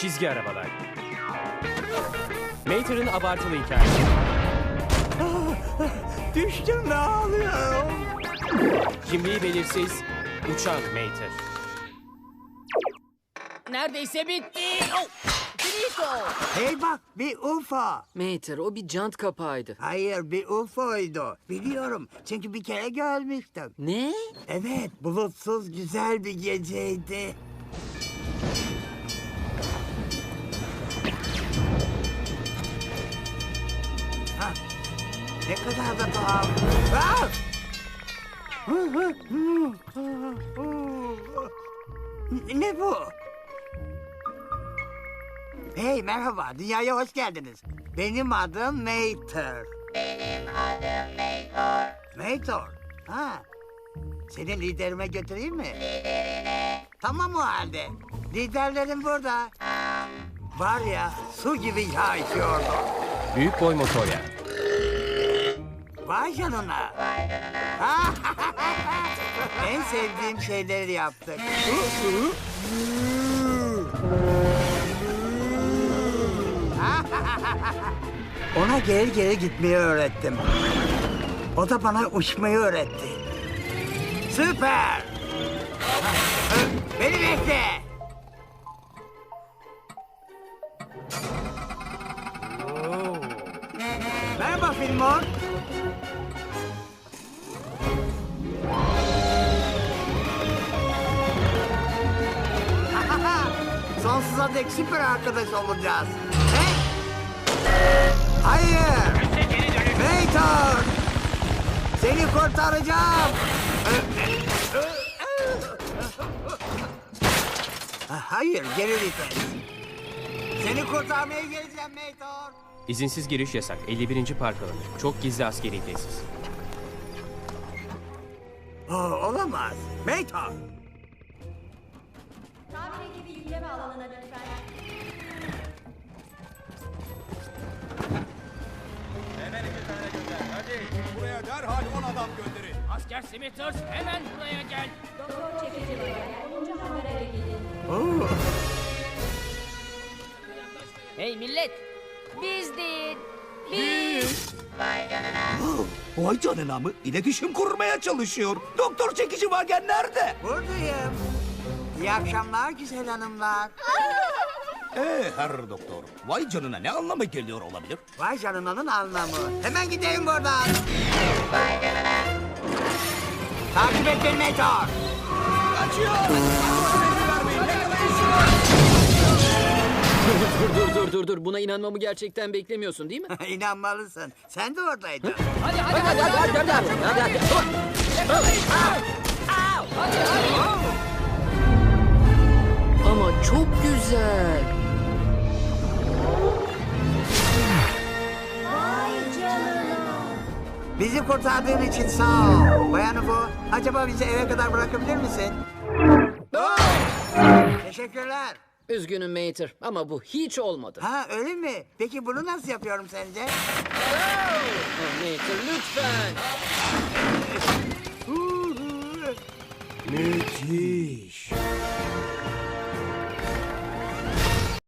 Çizgi arabalar. Mater'ın abartılı hikayesi. Düştüm ve ağlıyorum. Kimliği belirsiz, uçan Mater. Neredeyse bitti. Oh! Finito. Hey bak bir UFO. Mater o bir jant kapağıydı. Hayır bir UFO'ydu. Biliyorum çünkü bir kere görmüştüm. Ne? Evet bulutsuz güzel bir geceydi. Ha, ne kadar da tuhaf. Ah! Ne bu? Hey merhaba, dünyaya hoş geldiniz. Benim adım Mater. Mater. Ha. Seni liderime götüreyim mi? Tamam o halde. Liderlerim burada. Var ya su gibi yağ içiyordu. Büyük boy motor yani. Vay canına. en sevdiğim şeyleri yaptık. Ona geri geri gitmeyi öğrettim. O da bana uçmayı öğretti. Süper! Beni bekle! Merhaba Filmon. Sonsuza dek süper arkadaş olacağız. Ne? Hayır! Mater! Seni kurtaracağım! Ha, Hayır, geri vites. Seni kurtarmaya geleceğim Mater. İzinsiz giriş yasak. 51. park alanı. Çok gizli askeri tesis. Oo, olamaz. Mater! Tamir ekibi yükleme alanına lütfen. Buraya derhal 10 adam gönderin. Asker Smithers hemen buraya gel. Doktor çekici var. 10. hangara gidin. Oo. Hey millet. Biz değil. Biz. Vay canına mı? İletişim kurmaya çalışıyor. Doktor çekici vagen nerede? Buradayım. İyi akşamlar güzel hanımlar. Ee her doktor. Vay canına ne anlama geliyor olabilir? Vay canınanın anlamı. Hemen gideyim buradan. Takip et beni Meteor. Kaçıyor. Dur dur dur dur dur. Buna inanmamı gerçekten beklemiyorsun değil mi? İnanmalısın. Sen de oradaydın. hadi hadi hadi hadi hadi hadi hadi hadi. Hadi hadi. Ama çok güzel. Bizi kurtardığın için sağ ol. Bayan Ufo, acaba bizi eve kadar bırakabilir misin? Teşekkürler. Üzgünüm Mater ama bu hiç olmadı. Ha öyle mi? Peki bunu nasıl yapıyorum sence? Oh, Mater lütfen. Müthiş.